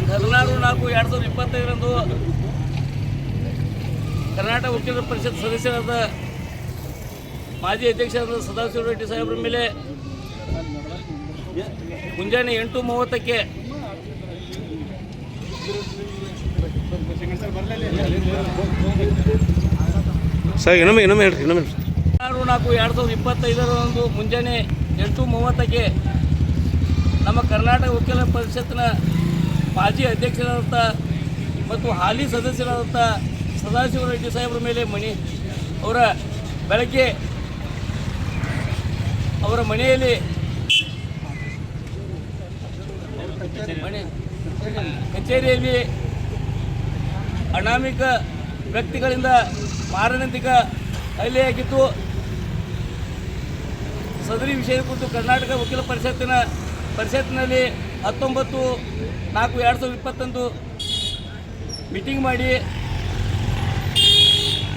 ನಾಲ್ಕು ಎರಡು ಸಾವಿರದ ಇಪ್ಪತ್ತೈದರಂದು ಕರ್ನಾಟಕ ವಕೀಲರ ಪರಿಷತ್ ಸದಸ್ಯರಾದ ಮಾಜಿ ಅಧ್ಯಕ್ಷರಾದ ಸದಾಶಿವ ರೆಡ್ಡಿ ಸಾಹೇಬರ ಮೇಲೆ ಮುಂಜಾನೆ ಎಂಟು ಮೂವತ್ತಕ್ಕೆ ಹದಿನಾರು ನಾಲ್ಕು ಎರಡು ಸಾವಿರದ ಇಪ್ಪತ್ತೈದರಂದು ಮುಂಜಾನೆ ಎಂಟು ಮೂವತ್ತಕ್ಕೆ ನಮ್ಮ ಕರ್ನಾಟಕ ವಕೀಲರ ಪರಿಷತ್ನ ಮಾಜಿ ಅಧ್ಯಕ್ಷರಾದಂಥ ಮತ್ತು ಹಾಲಿ ಸದಸ್ಯರಾದಂಥ ಸದಾಶಿವ ರೆಡ್ಡಿ ಸಾಹೇಬ್ರ ಮೇಲೆ ಮಣಿ ಅವರ ಬೆಳಗ್ಗೆ ಅವರ ಮನೆಯಲ್ಲಿ ಮನೆ ಕಚೇರಿಯಲ್ಲಿ ಅನಾಮಿಕ ವ್ಯಕ್ತಿಗಳಿಂದ ಮಾರಣಾಂತಿಕ ಅಲ್ಲಿಯಾಗಿತ್ತು ಸದರಿ ವಿಷಯದ ಕುರಿತು ಕರ್ನಾಟಕ ವಕೀಲ ಪರಿಷತ್ತಿನ ಪರಿಷತ್ನಲ್ಲಿ ಹತ್ತೊಂಬತ್ತು, ನಾಲ್ಕು ಎರಡು ಸಾವಿರದ ಇಪ್ಪತ್ತೊಂದು ಮೀಟಿಂಗ್ ಮಾಡಿ,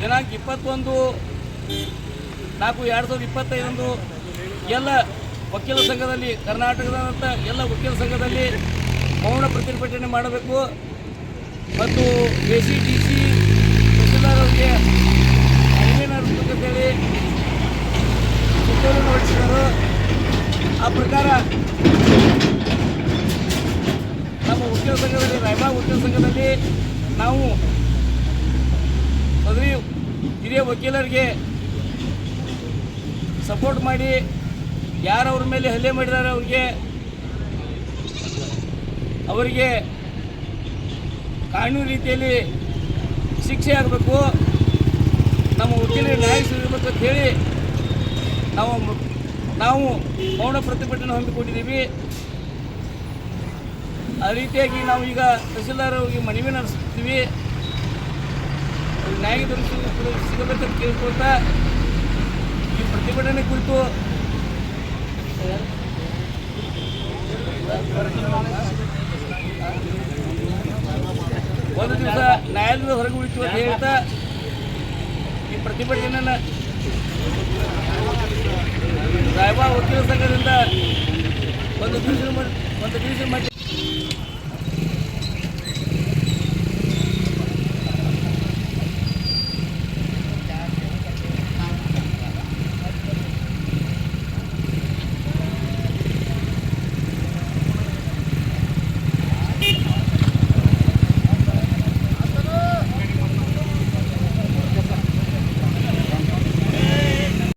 ದಿನಾಂಕ ಇಪ್ಪತ್ತೊಂದು, ನಾಲ್ಕು ಎರಡು ಸಾವಿರದ ಇಪ್ಪತ್ತೈದೊಂದು ಎಲ್ಲ ವಕೀಲ ಸಂಘದಲ್ಲಿ ಕರ್ನಾಟಕದಂಥ ಎಲ್ಲ ವಕೀಲ ಸಂಘದಲ್ಲಿ ಮೌನ ಪ್ರತಿಭಟನೆ ಮಾಡಬೇಕು. ಮತ್ತು ಎ ಸಿ ಟಿ ಸಿ ತಹಸೀಲ್ದಾರರಿಗೆ ಅಂತೇಳಿ ಅರಿವೆ ಸುತ್ತೋಲೆ ಹೊರಡಿಸಿದರು ಆ ಪ್ರಕಾರ ಸಂಘದಲ್ಲಿ ರಾಯಬಾಗ್ ವಕೀಲ ನಾವು ಸದರಿ ಹಿರಿಯ ವಕೀಲರಿಗೆ ಸಪೋರ್ಟ್ ಮಾಡಿ ಯಾರವ್ರ ಮೇಲೆ ಹಲ್ಲೆ ಮಾಡಿದ್ದಾರೆ ಅವ್ರಿಗೆ ಅವರಿಗೆ ಕಾನೂನು ರೀತಿಯಲ್ಲಿ ಶಿಕ್ಷೆ ಆಗಬೇಕು. ನಮ್ಮ ವಕೀಲರಿಗೆ ನ್ಯಾಯ ಸಿಗಬೇಕು ಅಂತ ಹೇಳಿ ನಾವು ನಾವು ಮೌನ ಪ್ರತಿಭಟನೆ ಹಮ್ಮಿಕೊಂಡಿದ್ದೀವಿ ಆ ರೀತಿಯಾಗಿ ನಾವು ಈಗ ತಹಸೀಲ್ದಾರ್ ಹೋಗಿ ಮನವಿ ನಡೆಸ್ತೀವಿ. ನ್ಯಾಯ ದೊರಕಿಸಿ ಸಿಗಬೇಕಂತ ಕೇಳ್ಕೊಳ್ತಾ ಈ ಪ್ರತಿಭಟನೆ ಕುರಿತು ಒಂದು ದಿವಸ ನ್ಯಾಯಾಲಯದ ಹೊರಗೆ ಉಳಿತು ಅಂತ ಹೇಳ್ತಾ ಈ ಪ್ರತಿಭಟನೆಯನ್ನು ರಾಯಬಾಗ್ ವಕೀಲ ಸಂಘದಿಂದ ಒಂದು ದಿವಸ ಒಂದು ದಿವಸ